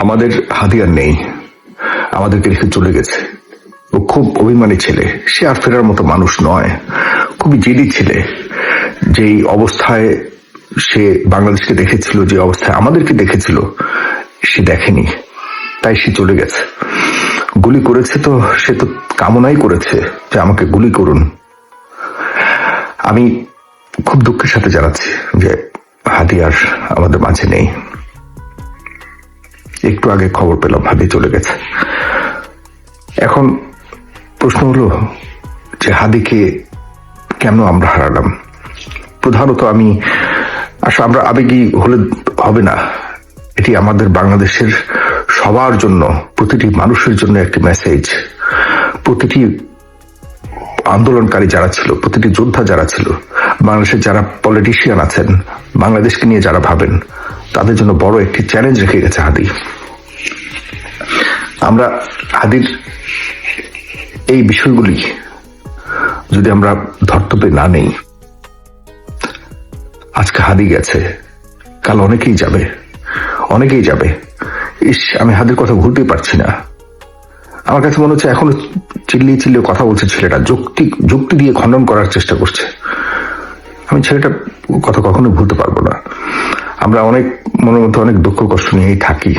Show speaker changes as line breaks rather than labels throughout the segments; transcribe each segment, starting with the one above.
আমাদের হাতিয়ার নেই। আমাদেরকে রেখে চলে গেছে। ও খুব অভিমানী ছেলে। সে আর ফেরার মতো মানুষ নয়। খুবই জেদি ছেলে। যেই অবস্থায় সে বাংলাদেশকে দেখেছিল, যে অবস্থায় আমাদেরকে দেখেছিল, সে দেখেনি। তাই সে চলে গেছে। গুলি করেছে তো, সে তো কামনাই করেছে যে আমাকে গুলি করুন। আমি খুব দুঃখের সাথে জানাচ্ছি যে হাতিয়ার আমাদের মাঝে নেই। একটু আগে খবর পেলাম হাদি চলে গেছে। এখন প্রশ্ন হলো যে হাদিকে কেন আমরা হারালাম? প্রধানত আমি আসলে আমরা আবেগী হলে হবে না। এটি আমাদের বাংলাদেশের সবার জন্য, প্রতিটি মানুষের জন্য একটি মেসেজ প্রতিটি আন্দোলনকারী যারা ছিল, প্রতিটি যোদ্ধা যারা ছিল বাংলাদেশের যারা পলিটিশিয়ান আছেন, বাংলাদেশকে নিয়ে যারা ভাবেন, তাদের জন্য বড় একটি চ্যালেঞ্জ রেখে গেছে হাদি আমরা হাদির এই বিষয়গুলি যদি আমরা ধর্তব্যে না নেই, আজকে হাদি গেছে, কাল অনেকেই যাবে অনেকেই যাবে। ইস, আমি হাদির কথা ভুলতে পারছি না। আমার কাছে মনে হচ্ছে এখনও চিল্লিয়ে চিল্লিয়ে কথা বলছে ছেলেটা, যুক্তি যুক্তি দিয়ে খণ্ডন করার চেষ্টা করছে। আমি ছেলেটার কথা কখনো ভুলতে পারব না। আমরা অনেক, মনের মধ্যে অনেক দুঃখ কষ্ট নিয়েই থাকি।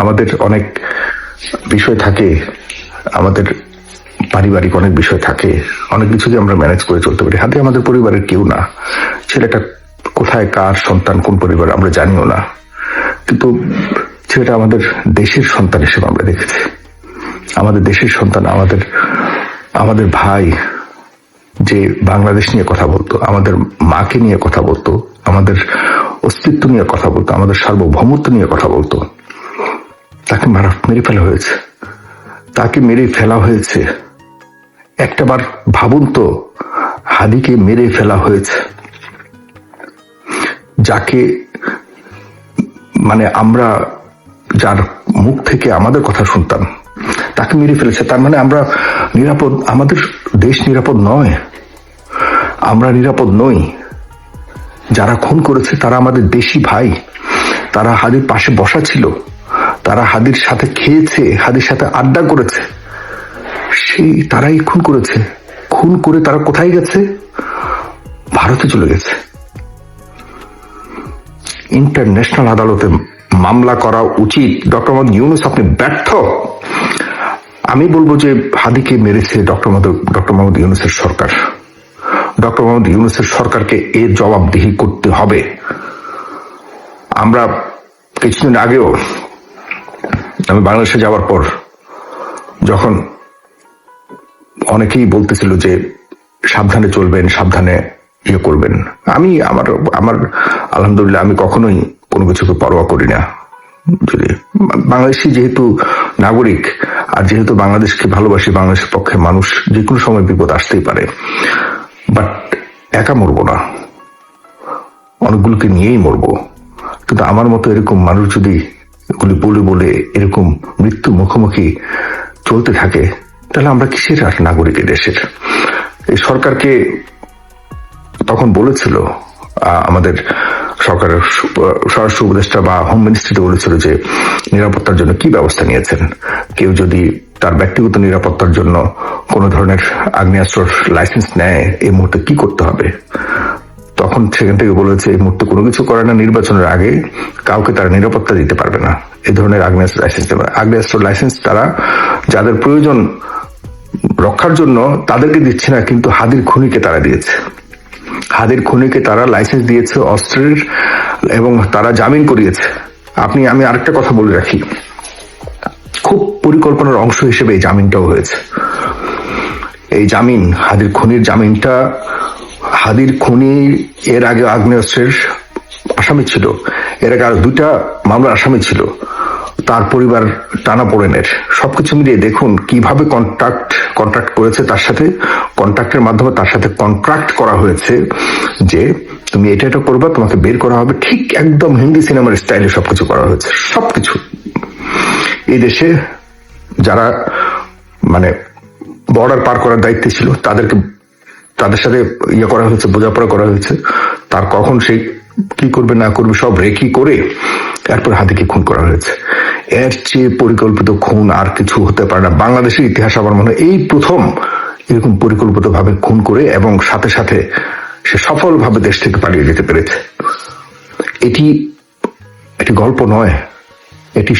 আমাদের অনেক বিষয় থাকে, আমাদের পারিবারিক অনেক বিষয় থাকে, অনেক কিছুকে আমরা ম্যানেজ করে চলতে পারি। হাতে আমাদের পরিবারের কেউ না। ছেলেটা কোথায়, কার সন্তান, কোন পরিবার, আমরা জানিও না। কিন্তু ছেলেটা আমাদের দেশের সন্তান হিসেবে আমরা দেখেছি। আমাদের দেশের সন্তান, আমাদের আমাদের ভাই যে বাংলাদেশ নিয়ে কথা বলতো, আমাদের মাকে নিয়ে কথা বলতো, আমাদের অস্তিত্ব নিয়ে কথা বলতো, আমাদের সার্বভৌমত্ব নিয়ে কথা বলতো তাকে মারা, মেরে ফেলা হয়েছে। তাকে মেরে ফেলা হয়েছে। একটাবার ভাবুন তো, হাদিকে মেরে ফেলা হয়েছে। যাকে মানে আমরা যার মুখ থেকে আমাদের কথা শুনতাম, তাকে মেরে ফেলেছে। তার মানে আমরা নিরাপদ, আমাদের দেশ নিরাপদ নয়। আমরা নিরাপদ নই। যারা খুন করেছে তারা আমাদের দেশি ভাই। তারা হাদির পাশে বসা ছিল। তারা হাদির সাথে খেয়েছে, হাদির সাথে আড্ডা করেছে। সেই তারাই খুন করেছে। খুন করে তারা কোথায় গেছে? ভারতে চলে গেছে। ইন্টারন্যাশনাল আদালতে মামলা করা উচিত। ডক্টর মোহাম্মদ ইউনুস, আপনি ব্যর্থ। আমি বলব যে হাদিকে মেরেছে ডক্টর মোহাম্মদ ডক্টর মোহাম্মদ ইউনুসের সরকার। ডক্টর মোহাম্মদ ইউনুসের সরকারকে এর জবাবদিহি করতে হবে। আমরা কিছুদিন আগেও আমি বাংলাদেশে যাওয়ার পর যখন অনেকেই বলতেছিল যে সাবধানে চলবেন, সাবধানে ইয়ে করবেন। আমি আমার আমার, আলহামদুলিল্লাহ আমি কখনোই কোনো কিছুকে পরোয়া করি না। যদি বাংলাদেশি যেহেতু নাগরিক, আর যেহেতু বাংলাদেশকে ভালোবাসি, বাংলাদেশের পক্ষে মানুষ যে কোনো সময় বিপদ আসতেই পারে। বাট একা মরবো না। অনেকগুলোকে নিয়েই মরবো। কিন্তু আমার মতো এরকম মানুষ যদি এগুলি বলে বলে এরকম মৃত্যু মুখোমুখি চলতে থাকে, তাহলে আমরা কিসের আর নাগরিক দেশের? এই সরকারকে তখন বলেছিল আমাদের সরকারের স্বরাষ্ট্র উপদেষ্টা বা হোম মিনিস্ট্রিতে বলেছিল যে নিরাপত্তার জন্য কি ব্যবস্থা নিয়েছেন? কেউ যদি তার ব্যক্তিগত নিরাপত্তার জন্য কোনো ধরনের আগ্নেয়াস্ত্র লাইসেন্স নেয়, এই মুহূর্তে কি করতে হবে? তখন সেখান থেকে বলেছে, এই মুহূর্তে কোনো কিছু করে না, নির্বাচনের আগে কাউকে তারা নিরাপত্তা দিতে পারবে না। এই ধরনের আগ্নেয়াস্ত্র লাইসেন্স দেবে। আগ্নেয়াস্ত্র লাইসেন্স তারা যাদের প্রয়োজন রক্ষার জন্য তাদেরকে দিচ্ছে না, কিন্তু হাদির খুনিকে তারা দিয়েছে। হাদির খুনিকে তারা লাইসেন্স দিয়েছে অস্ত্রের এবং তারা জামিন করিয়েছে। আপনি, আমি আরেকটা কথা বলে রাখি। খুব পরিকল্পনার অংশ হিসেবে এই জামিনটাও হয়েছে। এই জামিন, হাদির খুনির জামিনটা হাদির খুনি, এর আগে আগ্নেয়াস্ত্রের আসামি ছিল। এর আগে আর দুইটা মামলার আসামি ছিল। তার পরিবার টানা পড়েনের। সবকিছু মিলিয়ে দেখুন কীভাবে কন্ট্রাক্ট কন্ট্রাক্ট করেছে তার সাথে। কন্ট্রাক্টের মাধ্যমে তার সাথে কন্ট্রাক্ট করা হয়েছে যে, তুমি এটা এটা করবে, তোমাকে বের করা হবে। ঠিক একদম হিন্দি সিনেমার স্টাইলে সবকিছু করা হয়েছে। সবকিছু। এই দেশে যারা মানে বর্ডার পার করার দায়িত্বে ছিল, তাদেরকে তাদের সাথে ইয়ে করা হয়েছে, বোঝাপড়া করা হয়েছে। তার কখন সে কি করবে, না করবে, সব রেখি করে এরপর হাতিকে খুন করা হয়েছে। এর চেয়ে পরিকল্পিত খুন আর কিছু হতে পারে না। বাংলাদেশের ইতিহাস আমার মনে এই প্রথম এরকম পরিকল্পিত ভাবে খুন করে এবং সাথে সাথে সে সফলভাবে দেশ থেকে পালিয়ে যেতে পেরেছে। এটি একটি গল্প নয়। এটি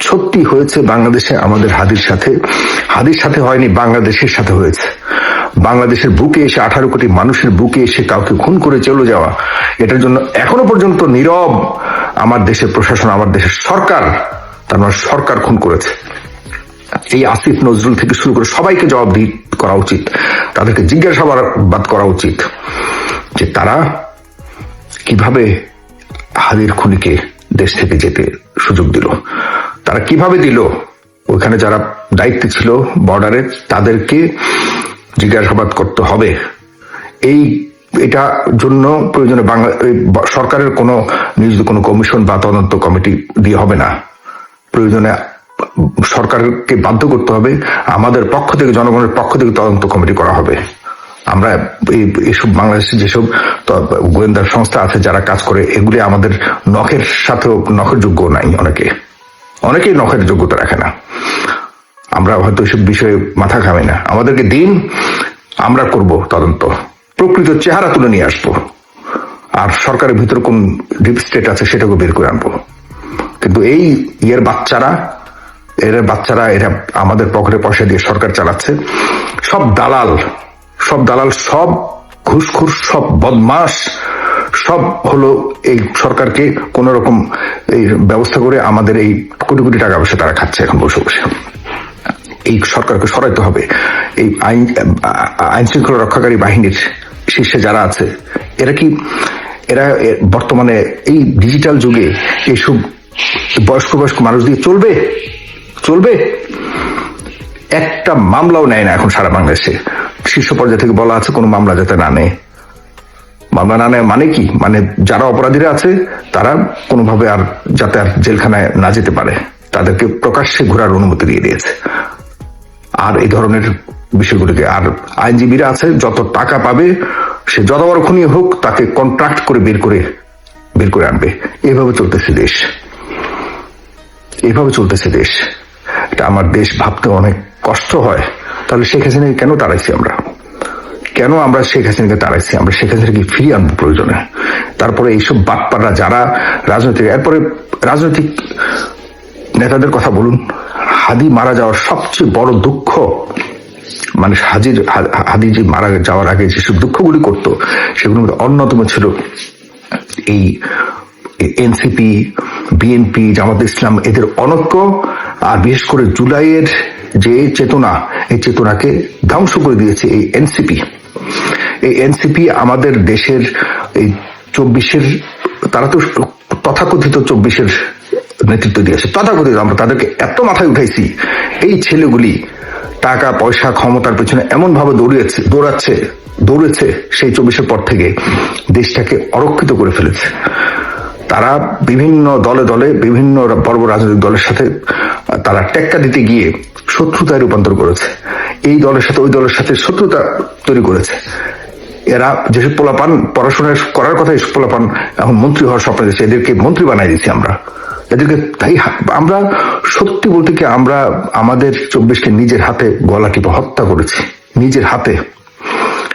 সত্যি হয়েছে বাংলাদেশে আমাদের হাদির সাথে। হাদির সাথে হয়নি, বাংলাদেশের সাথে হয়েছে। বাংলাদেশের বুকে এসে, আঠারো কোটি মানুষের বুকে এসে কাউকে খুন করে চলে যাওয়া, এটার জন্য এখনও পর্যন্ত নীরব আমার দেশের প্রশাসন, আমার দেশের সরকার, তার মানে সরকার খুন করেছে। এই আসিফ নজরুল থেকে শুরু করে সবাইকে জবাবদিহি করা উচিত। তাদেরকে জিজ্ঞাসাবাদ করা উচিত যে তারা কীভাবে হাদির খুনিকে দেশ থেকে যেতে সুযোগ দিল। তারা কীভাবে দিল? ওখানে যারা দায়িত্বে ছিল বর্ডারে, তাদেরকে জিজ্ঞাসাবাদ করতে হবে। এই, এটা জন্য প্রয়োজনে বাংলা সরকারের কোনো, নিয়োজিত কোনো কমিশন বা তদন্ত কমিটি দিয়ে হবে না। প্রয়োজনে সরকারকে বাধ্য করতে হবে, আমাদের পক্ষ থেকে, জনগণের পক্ষ থেকে তদন্ত কমিটি করা হবে। আমরা এসব বাংলাদেশে যেসব গোয়েন্দা সংস্থা আছে যারা কাজ করে, এগুলি আমাদের নখের সাথেও, নখের যোগ্য নাই অনেকে। অনেকেই নখের যোগ্যতা রাখে না। আমরা হয়তো এসব বিষয়ে মাথা ঘামি না। আমাদেরকে দিন, আমরা করব তদন্ত। প্রকৃত চেহারা তুলে নিয়ে আসব। আর সরকারের ভিতরে কোন ডিপ স্টেট আছে সেটাকে বের করে আনব। কিন্তু এই ইয়ের বাচ্চারা, এর বাচ্চারা, এরা আমাদের পকেটে পয়সা দিয়ে সরকার চালাচ্ছে। সব দালাল সব দালাল, সব ঘুষখোর, সব বদমাস সব হলো এই সরকারকে কোন রকম এই ব্যবস্থা করে আমাদের এই কোটি কোটি টাকা পয়সা তারা খাচ্ছে এখন বসে বসে। এই সরকারকে সরাইতে হবে। এই আইন আইন শৃঙ্খলা রক্ষাকারী বাহিনীর শীর্ষে যারা আছে, এরা কি, এরা বর্তমানে এই ডিজিটাল যুগে এইসব বয়স্ক বয়স্ক মানুষ দিয়ে চলবে? চলবে? একটা মামলাও নেয় না এখন সারা বাংলাদেশে। শীর্ষ পর্যায়ে থেকে বলা আছে কোনো মামলা যাতে না নেয়। মামলা না নেয় মানে কি? মানে যারা অপরাধীরা আছে, তারা কোনোভাবে আর যাতে আর জেলখানায় না যেতে পারে। তাদেরকে প্রকাশ্যে ঘোরার অনুমতি দিয়ে দিয়েছে। আর এই ধরনের বিষয়গুলিকে। আর আইনজীবীরা আছে, যত টাকা পাবে, সে যত বড় খুনি হোক, তাকে কন্ট্রাক্ট করে বের করে বের করে আনবে। এভাবে চলতেছে দেশ। এভাবে চলতেছে দেশ। এটা আমার দেশ ভাবতে অনেক কষ্ট হয়। তাহলে শেখ হাসিনাকে কেন তাড়াইছি আমরা? কেন আমরা শেখ হাসিনাকে তাড়াইছি? আমরা শেখ হাসিনাকে ফিরিয়ে আনব প্রয়োজনে। তারপরে এইসব বাটপাড়া যারা রাজনৈতিক এরপরে রাজনৈতিক নেতাদের কথা বলুন। হাদি মারা যাওয়ার সবচেয়ে বড় দুঃখ মানে হাজির হাদি যে মারা যাওয়ার আগে যেসব দুঃখগুলি করতো মধ্যে অন্যতম ছিল এই এনসিপি, বিএনপি, জামাত ইসলাম, এদের অনৈক্য, আর বিশেষ করে জুলাইয়ের যে চেতনা, এই চেতনাকে ধ্বংস করে দিয়েছে এই এনসিপি। এই এনসিপি আমাদের দেশের এই চব্বিশের, তারা তো তথাকথিত চব্বিশের নেতৃত্ব দিয়েছে তথাকথিত আমরা তাদেরকে এত মাথায় উঠাইছি, এই ছেলেগুলি টাকা, পয়সা, ক্ষমতার পেছনে এমন ভাবে দৌড়িয়েছে, দৌড়াচ্ছে, দৌড়েছে, সেই চব্বিশের পর থেকে দেশটাকে অরক্ষিত করে ফেলেছে। তারা বিভিন্ন দলে দলে, বিভিন্ন বড় রাজনৈতিক দলের সাথে তারা টেক্কা দিতে গিয়ে শত্রুতায় রূপান্তর করেছে। এই দলের সাথে, ওই দলের সাথে শত্রুতা তৈরি করেছে। এরা যেসব পোলাপান পড়াশোনা করার কথা এসব পোলাপান এখন মন্ত্রী হওয়ার স্বপ্ন দিচ্ছে এদেরকে মন্ত্রী বানাই দিচ্ছি আমরা। এদেরকে তাই আমরা সত্যি বলতে কি আমরা আমাদের চব্বিশকে নিজের হাতে গলা টিপে হত্যা করেছি। নিজের হাতে।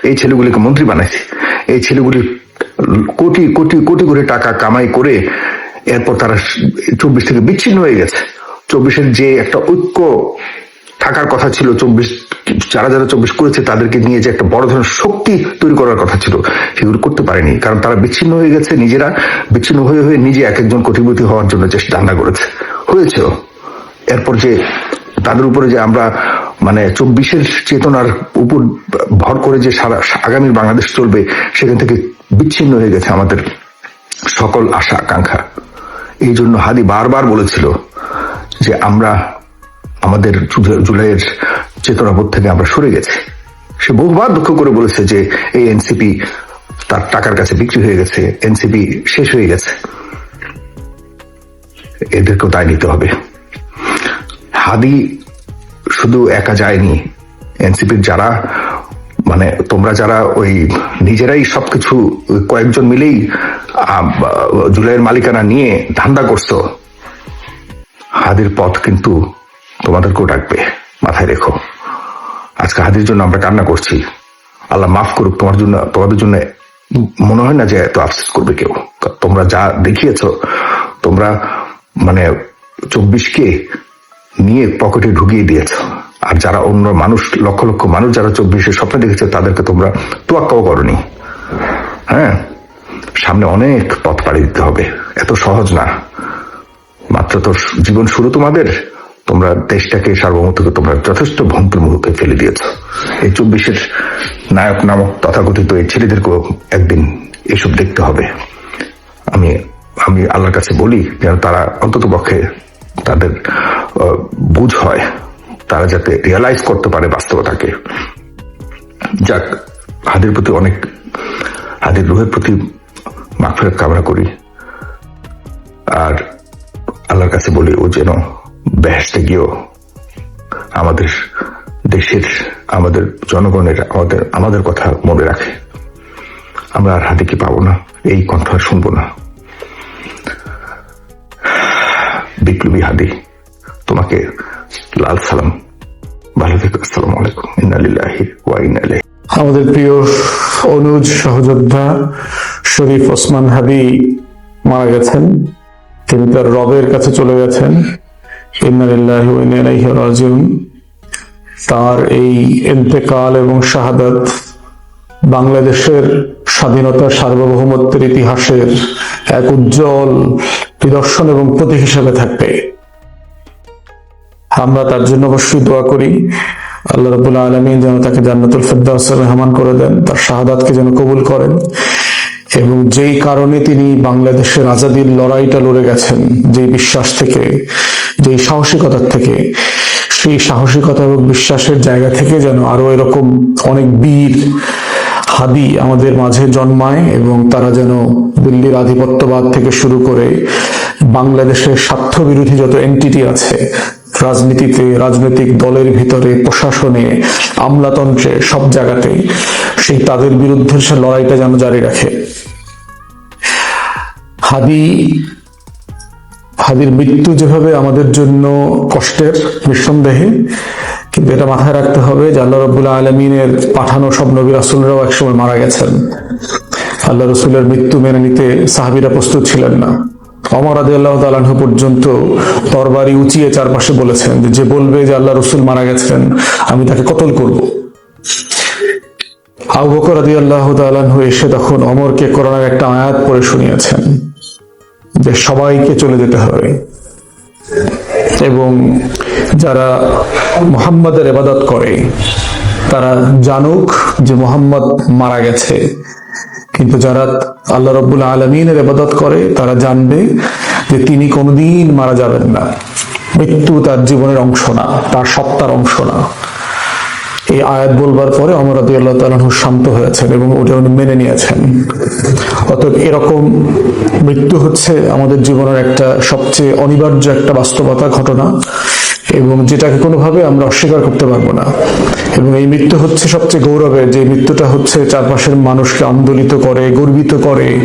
এই ছেলেগুলিকে মন্ত্রী বানাইছি। এই ছেলেগুলি কোটি কোটি কোটি করে টাকা কামাই করে এরপর তারা চব্বিশ থেকে বিচ্ছিন্ন হয়ে গেছে। চব্বিশের যে একটা ঐক্য থাকার কথা ছিল, চব্বিশ যারা যারা চব্বিশ করেছে, তাদেরকে নিয়ে যে একটা বড় ধরনের শক্তি তৈরি করার কথা ছিল, সেগুলো করতে পারেনি। কারণ তারা বিচ্ছিন্ন হয়ে গেছে, নিজেরা বিচ্ছিন্ন হয়ে হয়ে নিজে এক একজন কোটিপতি হওয়ার জন্য চেষ্টা ধান্দা করেছে। হয়েছেও। এরপর যে তাদের উপরে যে আমরা মানে চব্বিশের চেতনার উপর ভর করে যে সারা আগামীর বাংলাদেশ চলবে, সেখান থেকে বিচ্ছিন্ন হয়ে গেছে আমাদের সকল আশা, আকাঙ্ক্ষা। এই জন্য হাদি বারবার বলেছিল যে আমরা আমাদের জুলাইয়ের চেতনাবোধ থেকে আমরা সরে গেছি। সে বহুবার দুঃখ করে বলেছে যে এই এনসিপি তার টাকার কাছে বিক্রি হয়ে গেছে, এনসিপি শেষ হয়ে গেছে। এদেরকেও দায় নিতে হবে। হাদি শুধু একা যায়নি, এনসিপির যারা মানে তোমরা যারা ওই নিজেরাই সবকিছু কয়েকজন মিলেই জুলাইয়ের মালিকানা নিয়ে ধান্দা করছ, হাদির পথ কিন্তু তোমাদেরকেও ডাকবে। মাথায় রেখো। আজকে হাদির জন্য আমরা কান্না করছি। আল্লাহ মাফ করুক, তোমার জন্য, তোমাদের জন্য মনে হয় না যে এত আফসোস করবে কেউ। তোমরা যা দেখিয়েছ, তোমরা মানে চব্বিশকে নিয়ে পকেটে ঢুকিয়ে দিয়েছ। আর যারা অন্য মানুষ, লক্ষ লক্ষ মানুষ যারা চব্বিশের স্বপ্ন দেখেছে, তাদেরকে তোমরা তোয়াক্কাও করনি। হ্যাঁ? সামনে অনেক পথ পাড়ি দিতে হবে। এত সহজ না। মাত্র তো জীবন শুরু তোমাদের। তোমরা দেশটাকে সার্বভৌমত্বকে তোমরা যথেষ্ট ভঙ্গুর মুহূর্তে ফেলে দিয়েছ। এই চব্বিশের নায়ক নামক তথাকথিত এই ছেলেদেরকেও একদিন এসব দেখতে হবে। আমি আমি আল্লাহর কাছে বলি যেন তারা অন্তত পক্ষে তাদের বুঝ হয়, তারা যাতে রিয়ালাইজ করতে পারে বাস্তবতাকে। যাক, হাদির প্রতি অনেক, হাদির রুহের প্রতি মাগফিরাত কামনা করি। আর আল্লাহর কাছে বলি ও যেন বেহেস্তে গিয়েও আমাদের দেশের, আমাদের জনগণের, আমাদের আমাদের কথা মনে রাখে। আমরা আর হাদিকে পাবো না? এই আর শুনব না। বিপ্লবী হাদি, তোমাকে লাল সালাম। ভালো থেকো, আসসালামু আলাইকুম। ইন্নালিল্লাহি ওয়া ইন্না ইলাইহি।
আমাদের প্রিয় অনুজ সহযোদ্ধা শরীফ ওসমান হাদি মারা গেছেন। তিনি তার রবের কাছে চলে গেছেন। তার এই ইন্তেকাল এবং শাহাদাত বাংলাদেশের স্বাধীনতা সার্বভৌমত্বের ইতিহাসের এক উজ্জ্বল নিদর্শন এবং প্রতীক হিসেবে থাকবে। আমরা তার জন্য অবশ্যই দোয়া করি। আল্লাহ রবুল্লা আলমী যেন তাকে জান্নাতুল ফেরদাউসের রহমান করে দেন, তার শাহাদাতকে যেন কবুল করেন এবং যেই কারণে তিনি বাংলাদেশের আজাদির লড়াইটা লড়ে গেছেন, যেই বিশ্বাস থেকে যেই সাহসিকতার থেকে, সেই সাহসিকতা এবং বিশ্বাসের জায়গা থেকে যেন আরও এরকম অনেক বীর, হাদি আমাদের মাঝে জন্মায় এবং তারা যেন দিল্লির আধিপত্যবাদ থেকে শুরু করে বাংলাদেশের স্বার্থ বিরোধী যত এন্টিটি আছে, রাজনীতিতে, রাজনৈতিক দলের ভিতরে, প্রশাসনে, আমলাতন্ত্রে, সব জায়গাতে সেই তাদের বিরুদ্ধে সে লড়াইটা যেন জারি রাখে। হাদি হাদির মৃত্যু যেভাবে আমাদের জন্য কষ্টের, নিঃসন্দেহে, কিন্তু এটা মাথায় রাখতে হবে যে আল্লাহ রবুল্লাহ আলমিনের পাঠানো সব নবী রাসুলরাও একসময় মারা গেছেন। আল্লাহ রসুলের মৃত্যু মেনে নিতে সাহাবিরা প্রস্তুত ছিলেন না। অমর আদি আল্লাহ তালাহ পর্যন্ত তরবারি উঁচিয়ে চারপাশে বলেছেন যে বলবে যে আল্লাহ রসুল মারা গেছেন, আমি তাকে কতল করব? আবু বকর আদি আল্লাহ তালাহ এসে তখন অমরকে করোনার একটা আয়াত পড়ে শুনিয়েছেন। যে সবাইকে চলে যেতে হবে। এবং যারা মোহাম্মদের এবাদত করে, তারা জানুক যে মোহাম্মদ মারা গেছে। কিন্তু যারা আল্লাহ রব্বুল আলমিনের এবাদত করে, তারা জানবে যে তিনি কোনোদিন মারা যাবেন না। মৃত্যু তার জীবনের অংশ না, তার সত্তার অংশ না। এই আয়াত বলবার পরে অমর রাদি আল্লাহ তালাহ শান্ত হয়েছেন এবং ওটা উনি মেনে নিয়েছেন। অতএব এরকম মৃত্যু হচ্ছে আমাদের জীবনের একটা সবচেয়ে অনিবার্য একটা বাস্তবতা ঘটনা। এবং যেটাকে কোনোভাবে আমরা অস্বীকার করতে পারব না। এবং এই মৃত্যু হচ্ছে সবচেয়ে গৌরবের, যে মৃত্যুটা হচ্ছে চারপাশের মানুষকে আন্দোলিত করে, গর্বিত করে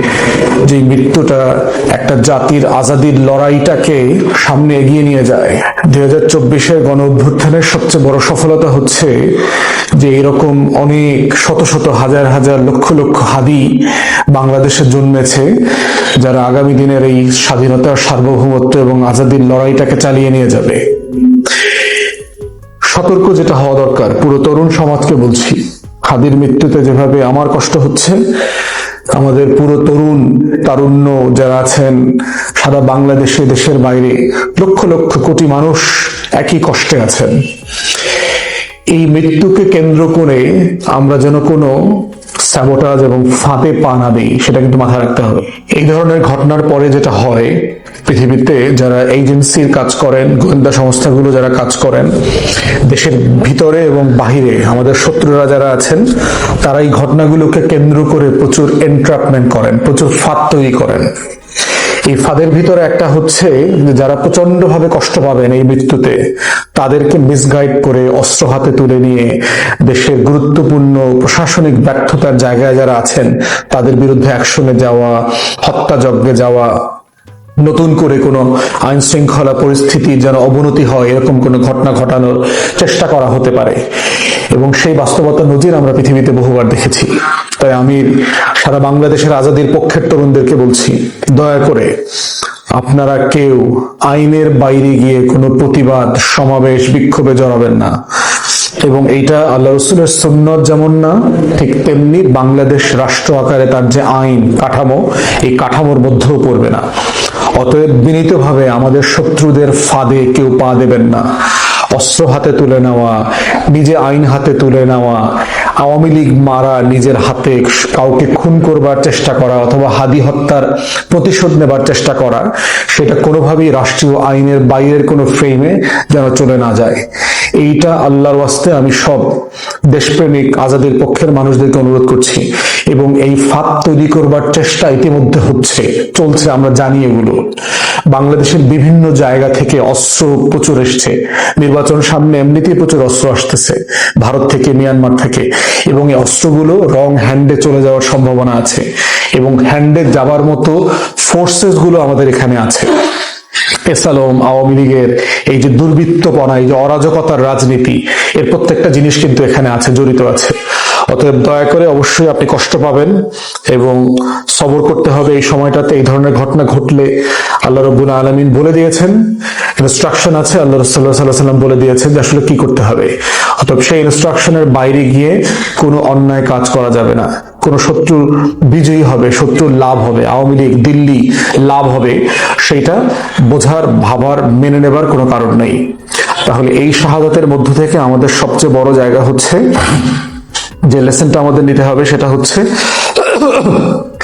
যে মৃত্যুটা একটা জাতির আজাদির লড়াইটাকে সামনে এগিয়ে নিয়ে যায়। দুই হাজার চব্বিশের গণ অভ্যুত্থানের সবচেয়ে বড় সফলতা হচ্ছে যে এরকম অনেক শত শত হাজার হাজার লক্ষ লক্ষ হাদি বাংলাদেশে জন্মেছে, যারা আগামী দিনের এই স্বাধীনতার সার্বভৌমত্ব এবং আজাদির লড়াইটাকে চালিয়ে নিয়ে যাবে। সতর্ক যেটা হওয়া দরকার, পুরো তরুণ সমাজকে বলছি। খাদির মৃত্যুতে যেভাবে আমার কষ্ট হচ্ছে, আমাদের পুরো তরুণ, তারুণ্য যারা আছেন, সারা বাংলাদেশে, দেশের বাইরে, লক্ষ লক্ষ কোটি মানুষ একই কষ্টে আছেন। এই মৃত্যুকে কেন্দ্র করে আমরা যেন কোনো স্যাবোটাজ এবং ফাঁদে পা না দিই, সেটা কিন্তু মাথায় রাখতে হবে। এই ধরনের ঘটনার পরে যেটা হয় পৃথিবীতে যারা এজেন্সির কাজ করেন, গোয়েন্দা সংস্থাগুলো যারা কাজ করেন, দেশের ভিতরে এবং বাহিরে, আমাদের শত্রুরা যারা আছেন, তারা এই ঘটনাগুলোকে কেন্দ্র করে প্রচুর এন্ট্রাপমেন্ট করেন, প্রচুর ফাঁদ তৈরি করেন। এই ফাঁদের ভিতরে একটা হচ্ছে, যারা প্রচণ্ড ভাবে কষ্ট পাবেন এই মৃত্যুতে, তাদেরকে মিসগাইড করে অস্ত্র হাতে তুলে নিয়ে দেশের গুরুত্বপূর্ণ প্রশাসনিক ব্যর্থতার জায়গায় যারা আছেন, তাদের বিরুদ্ধে অ্যাকশনে যাওয়া, হত্যাযজ্ঞে যাওয়া নতুন করে কোনো আইন শৃঙ্খলা পরিস্থিতির যেন অবনতি হয়, এরকম কোনো ঘটনা ঘটানোর চেষ্টা করা হতে পারে। এবং সেই বাস্তবতা নজির আমরা পৃথিবীতে বহুবার দেখেছি। তাই আমি সারা বাংলাদেশের আজাদির পক্ষের তরুণদেরকে বলছি, দয়া করে আপনারা কেউ আইনের বাইরে গিয়ে কোনো প্রতিবাদ, সমাবেশ, বিক্ষোভে জড়াবেন না। এবং এইটা আল্লাহ রসুলের সুন্নত যেমন না, ঠিক তেমনি বাংলাদেশ রাষ্ট্র আকারে তার যে আইন কাঠামো, এই কাঠামোর মধ্যেও পড়বে না। অতএব বিনীতভাবে আমাদের শত্রুদের ফাঁদে কেউ পা দেবেন না। অস্ত্র হাতে তুলে নেওয়া, নিজে আইন হাতে তুলে নেওয়া, আওয়ামী লীগ মারা নিজের হাতে কাউকে খুন করবার চেষ্টা করা অথবা হাদি হত্যার প্রতিশোধ নেবার চেষ্টা করা, সেটা কোনোভাবেই রাষ্ট্রীয় আইনের বাইরের কোনো ফ্রেমে যেন চলে না যায়। এইটা আল্লাহর ওয়াস্তে আমি সব দেশপ্রেমিক আজাদের পক্ষের মানুষদেরকে অনুরোধ করছি এবং এই ফাঁদ তৈরি করবার চেষ্টা ইতিমধ্যে হচ্ছে, চলছে, আমরা জানি এগুলো। বাংলাদেশের বিভিন্ন জায়গা থেকে অস্ত্র প্রচুর এসছে, নির্বাচন সামনে এমনিতেই প্রচুর অস্ত্র আসতেছে, ভারত থেকে, মিয়ানমার থেকে, এবং এই অস্ত্রগুলো রং হ্যান্ডে চলে যাওয়ার সম্ভাবনা আছে, এবং হ্যান্ডে যাবার মতো ফোর্সেসগুলো আমাদের এখানে আছে। এসালম আওয়ামী লীগের এই যে দুর্বৃত্তপনা, এই যে অরাজকতার রাজনীতি, এর প্রত্যেকটা জিনিস কিন্তু এখানে আছে, জড়িত আছে। অতএব দয়া করে অবশ্যই আপনি কষ্ট পাবেন এবং সবর করতে হবে এই সময়টাতে, এই ধরনের ঘটনা ঘটলে আল্লাহ রব্বুল আলমিন বলে দিয়েছেন ইনস্ট্রাকশন আছে, আল্লাহ রসুল্লাহ সাল্লাহ সাল্লাম বলে দিয়েছেন যে আসলে কি করতে হবে। অতএব সেই ইনস্ট্রাকশনের বাইরে গিয়ে কোনো অন্যায় কাজ করা যাবে না। কোন শত্রু বিজয়ী হবে, শত্রুর লাভ হবে, আওয়ামী লীগ, দিল্লি লাভ হবে সেটা বোঝার, ভাবার, মেনে নেবার কোনো কারণ নেই। তাহলে এই শাহাদাতের মধ্য থেকে আমাদের সবচেয়ে বড় জায়গা হচ্ছে, যে লেসনটা আমাদের নিতে হবে সেটা হচ্ছে,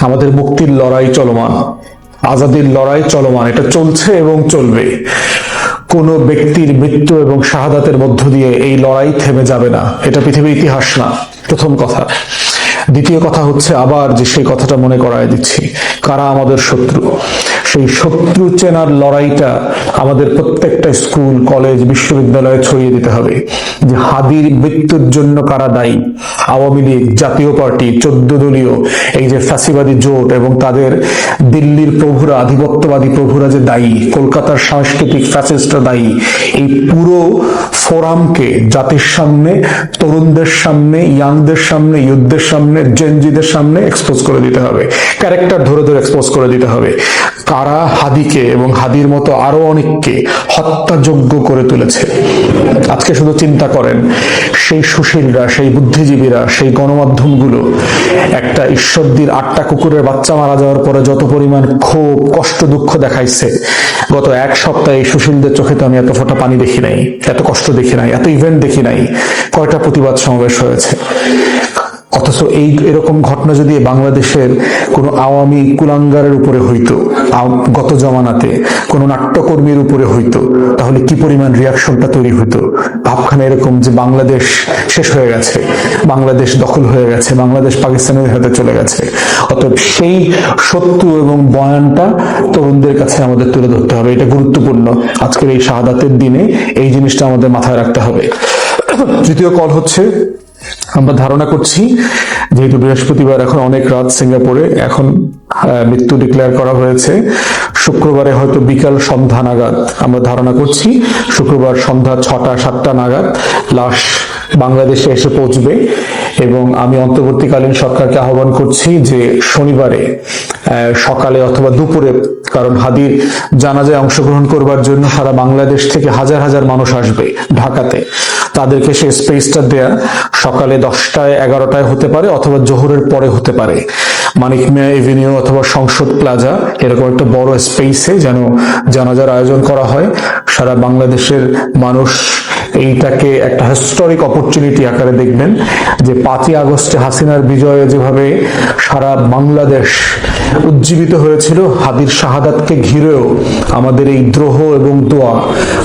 আমাদের মুক্তির লড়াই চলমান, আজাদির লড়াই চলমান, এটা চলছে এবং চলবে। কোন ব্যক্তির মৃত্যু এবং শাহাদাতের মধ্য দিয়ে এই লড়াই থেমে যাবে না, এটা পৃথিবীর ইতিহাস না, প্রথম কথা। দ্বিতীয় কথা হচ্ছে আবার যে সেই কথাটা মনে করায় দিচ্ছি। কারা আমাদের শত্রু? সেই শত্রু চেনার লড়াইটা আমাদের প্রত্যেকটা স্কুল, কলেজ, বিশ্ববিদ্যালয়ে ছড়িয়ে দিতে হবে যে হাদির মৃত্যুর জন্য কারা দায়ী? আওয়ামী লীগ, জাতীয় পার্টি, চোদ্দ দলীয়, এই যে ফ্যাসিবাদী জোট এবং তাদের দিল্লির প্রভুরা, আধিপত্যবাদী প্রভুরা যে দায়ী, কলকাতার সাংস্কৃতিক ফ্যাসিস্টরা দায়ী, এই পুরো ফোরামকে জাতির সামনে, তরুণদের সামনে, ইয়াংদের সামনে ইউথদের সামনে জেনজিদের সামনে এক্সপোজ করে দিতে হবে। ক্যারেক্টার ধরে ধরে এক্সপোজ করে দিতে হবে। কারা হাদিকে এবং হাদির মতো আরও অনেককে হত্যাযোগ্য করে তুলেছে। আজকে শুধু চিন্তা করেন, সেই সুশীলরা, সেই বুদ্ধিজীবীরা, সেই গণমাধ্যমগুলো একটা ঈশ্বরদীর আটটা কুকুরের বাচ্চা মারা যাওয়ার পরে যত পরিমাণ ক্ষোভ, কষ্ট, দুঃখ দেখাইছে, গত এক সপ্তাহে এই সুশীলদের চোখে তো আমি এত ফোঁটা পানি দেখি নাই, এত কষ্ট দেখি নাই, এত ইভেন্ট দেখি নাই। কয়টা প্রতিবাদ সমাবেশ হয়েছে? অথচ এই এরকম ঘটনা যদি বাংলাদেশের কোনো আওয়ামী কুলাঙ্গারের উপরে হইতো গত জমানাতে কোনো নাট্যকর্মীর উপরে হইতো, তাহলে কি পরিমাণ রিয়াকশনটা তৈরি হইতো? ভাবখানে এরকম যে বাংলাদেশ শেষ হয়ে গেছে, বাংলাদেশ দখল হয়ে গেছে, বাংলাদেশ পাকিস্তানের হাতে চলে গেছে। অতএব সেই সত্য এবং বয়ানটা তরুণদের কাছে আমাদের তুলে ধরতে হবে, এটা গুরুত্বপূর্ণ। আজকের এই শাহাদাতের দিনে এই জিনিসটা আমাদের মাথায় রাখতে হবে। তৃতীয় কল হচ্ছে আমরা ধারণা করছি, যেহেতু বৃহস্পতিবার এখন অনেক রাত সিঙ্গাপুরে, এখন মৃত্যু ডিক্লেয়ার করা হয়েছে। শুক্রবারে হয়তো বিকাল সন্ধ্যা নাগাদ আমরা ধারণা করছি, শুক্রবার সন্ধ্যা ছটা, সাতটা নাগাদ লাশ বাংলাদেশে এসে পৌঁছবে এবং আমি অন্তর্বর্তীকালীন সরকারকে আহ্বান করছি যে শনিবারে সকালে অথবা দুপুরে, কারণ হাদির জানাজায় অংশগ্রহণ করবার জন্য সারা বাংলাদেশ থেকে হাজার হাজার মানুষ আসবে ঢাকাতে। তাদেরকে সে স্পেসটা দেয়া সকালে দশটায়, এগারোটায় হতে পারে অথবা জোহরের পরে হতে পারে। মানিক মিয়া এভিনিউ অথবা সংসদ প্লাজা এরকম একটা বড় স্পেসে যেন জানাজার আয়োজন করা হয়। সারা বাংলাদেশের মানুষ এইটাকে একটা হিস্টোরিক অপরচুনিটি আকারে দেখবেন যে পাঁচই আগস্টে হাসিনার বিজয়ে যেভাবে সারা বাংলাদেশ উজ্জীবিত হয়েছিল, হাদির শাহাদাতকে ঘিরেও আমাদের এই দ্রোহ এবং দোয়া,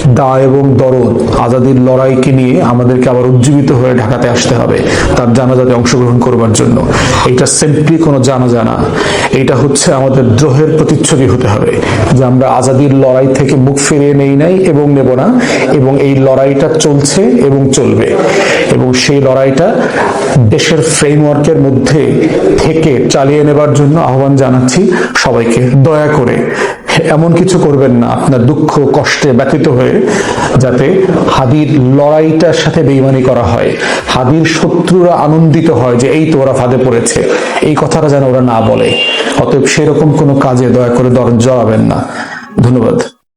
দা এবং দরদ, আজাদির লড়াইকে নিয়ে আমাদেরকে আবার উজ্জীবিত হয়ে ঢাকাতে আসতে হবে তার জানাজাতে অংশগ্রহণ করবার জন্য। এটা সিম্পলি কোনো জানাজা না। এটা হচ্ছে আমাদের দ্রোহের প্রতিচ্ছবি হতে হবে যে আমরা আজাদির লড়াই থেকে মুখ ফিরিয়ে নেই নাই এবং নেব না এবং এই লড়াইটা চলছে এবং চলবে। এবং সেই লড়াইটা দেশের ফ্রেমওয়ার্কের মধ্যে থেকে চালিয়ে নেবার জন্য আহ্বান জানাচ্ছি সবাইকে। দয়া করে এমন কিছু করবেন না। আপনার দুঃখ, কষ্টে ব্যতীত হয়ে যাতে হাদির লড়াইটার সাথে বেইমানি করা হয়। হাদির শত্রুরা আনন্দিত হয় যে এই তো ওরা ফাঁদে পড়েছে। এই কথাটা যেন ওরা না বলে। অতএব সেরকম কোনো কাজে দয়া করে দর জড়াবেন না। ধন্যবাদ।